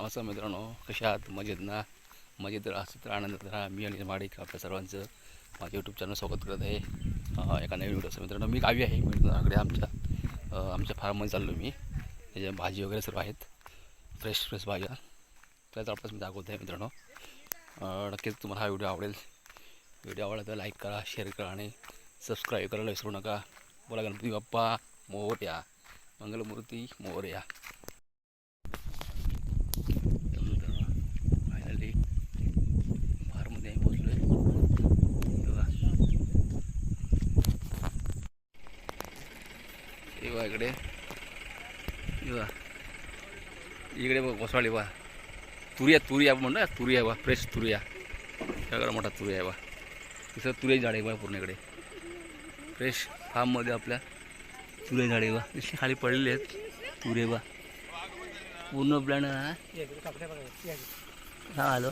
नमस्कार मित्रांनो कशा आहात? मजेत ना? मजेत असं तर आनंदात राहा. मी आणि माडिक आपल्या सर्वांचं माझ्या यूट्यूब चॅनल स्वागत करत आहे. एका नवीन व्हिडिओचं मित्रांनो मी गावी आहे. मित्रांकडे आमच्या आमच्या फार्ममध्ये चाललो मी. त्याच्या भाजी वगैरे सर्व आहेत. फ्रेश फ्रेश भाज्या. त्याच आपल्याच मी दाखवत आहे मित्रांनो नक्कीच तुम्हाला हा व्हिडिओ आवडेल. व्हिडिओ आवडला तर लाईक करा शेअर करा आणि सबस्क्राईब करायला विसरू नका. बोला गणपती बाप्पा मोर्या. मंगलमूर्ती मोर्या फायनली फारमध्ये आम्ही पोचलो आहे बघा हे बघा इकडे. बघा. इकडे बघ कोसळली बा तुरिया तुरिया आपण म्हणतो ना तुरिया बा फ्रेश तुरिया सगळा मोठा तुरिया आहे बा तिथं तुरे झाड आहे बा पूर्ण इकडे. फ्रेश फार्ममध्ये आपल्या तुरे झाडे बा इथे खाली पडलेले आहेत तुरे बा पूर्ण प्लॅन हा? हा आलो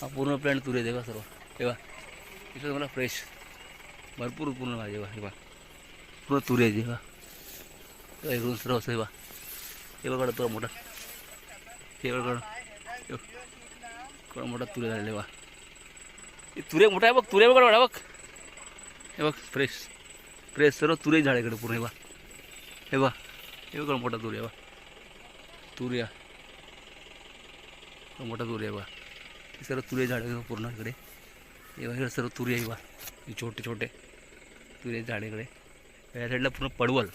हा पूर्ण प्लॅन तुरे देवा सर्व. हे बा इथं मला फ्रेश भरपूर पूर्ण भाजी बा हे बा पूर्ण तुरे देवा बा हे इकडून बा हे बघा तुला मोठा हे बघा केवढा मोठा तुरे झालेले बा तुरे मोठा आहे बघ तुरे बघा बघा बघ हे बघ फ्रेश फ्रेश सर्व तुरे झाड इकडे पूर्ण हे बा हे बा हे बघा मोठा तुरे बा तुर्या मोठा तुरी बा हे सर्व तुरे झाडे पूर्ण इकडे हे बघा, सर्व तुरी आहे बा हे छोटे छोटे तुरे झाडेकडे या साईडला पूर्ण पडवल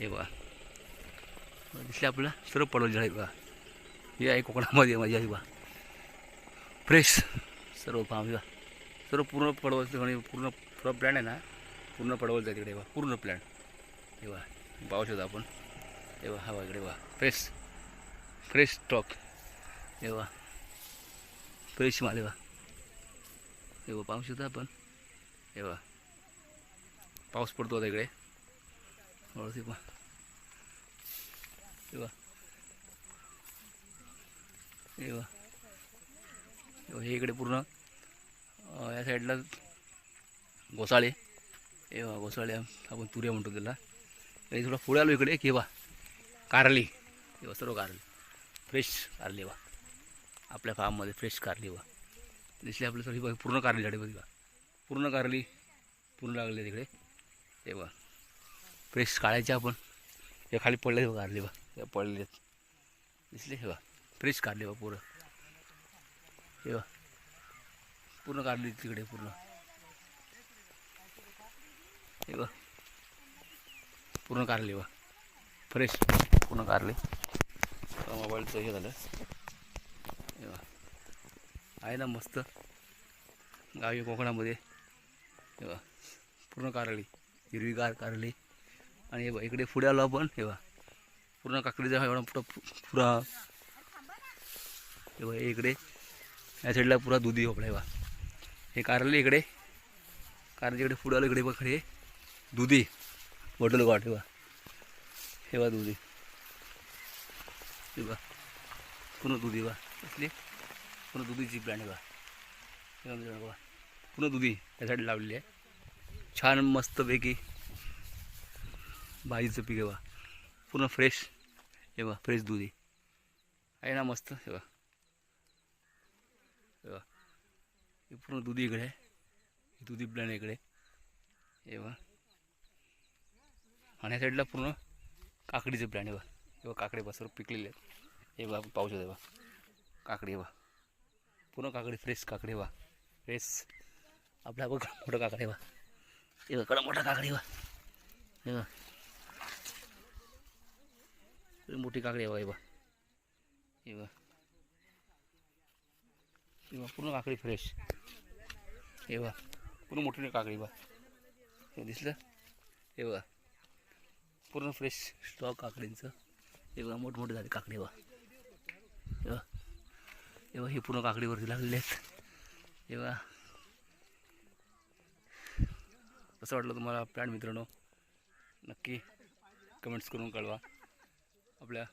हे बा दिसले आपल्याला सर्व पडवल आहे बा हे आहे कोकणामध्ये माझी आई बा फ्रेश सर्व फार्म सर्व पूर्ण पडवलचं पूर्ण पूर्ण प्लॅन आहे ना पूर्ण पडवलं आहे तिकडे बा पूर्ण प्लॅन हे पाहू शकतो आपण. हे बा बा इकडे बा फ्रेश फ्रेश स्टॉक हे फ्रेश माल आहे बा हे पाहू शकतो आपण. हे पाऊस पडतो आता इकडे. हे बा हे हे इकडे पूर्ण या साईडला घोसाळे एवा घोसाळे आपण तुऱ्या म्हणतो त्याला आणि थोडा पुढे आलो इकडे की कारली तेव्हा सर्व कारली फ्रेश कारली बा आपल्या फार्ममध्ये फ्रेश कारली बा दिसली आपल्या सगळी पूर्ण कारली झाडे बघा पूर्ण कारली पूर्ण लागले तिकडे. हे फ्रेश काढायचे आपण. हे खाली पडले बघा कारली बा हे पडले दिसले हे बा फ्रेश काढले बा पूर्ण हे बा पूर्ण काढली तिकडे पूर्ण. हे बा पूर्ण कारली बा फ्रेश पूर्ण काढले. मोबाईलचं हे झालं. हे बा आहे ना मस्त. गावी कोकणामध्ये. हे बा पूर्ण कारली हिरवीगार कारली आणि हे बघा इकडे पुढे आलो आपण हे बघा. पूर्ण काकडीचा एवढा मोठा पुरा हे बघा इकडे. या साईडला पुरा दुधी भोपळा हे बा हे कारले इकडे. कारली इकडे पुढे आलो इकडे बघ हे दुधी. बॉटल वाट हे बा हे बा दुधी. हे बा पूर्ण दुधी बा असली. पूर्ण दुधीची प्लॅन बा हे बघा पुन्हा दुधी पूर्ण साईड लावलेली आहे. छान मस्तपैकी. बाईचं पीक आहे बा. पूर्ण फ्रेश हे बा फ्रेश दुधी आहे. ना मस्त हे बा हे बा हे पूर्ण दुधी इकडे आहे. दुधी प्लॅन इकडे. हे बा आणि या साईडला पूर्ण काकडीचे प्लॅन आहे बा हे बा काकडे बा सर्व पिकलेले आहेत. हे बा आपण पाहू शकतो बा काकडी बा पूर्ण काकडी फ्रेश काकडी बा फ्रेश आपल्या मोठं काकडी बा हे बघ कडा मोठा काकडी बा हे बा मोठी काकडी बघा बा हे बा हे पूर्ण काकडी फ्रेश हे बा पूर्ण मोठी काकडी बा हे दिसलं? हे बघा. पूर्ण फ्रेश स्टॉक काकडींचं. हे बघा मोठमोठे झाले काकडी बा बघा. हे बघा हे पूर्ण काकडीवरती लागलेले आहेत. हे बघा. कसं वाटलं तुम्हाला? प्लॅन मित्रांनो नक्की कमेंट्स करून कळवा. आपल्या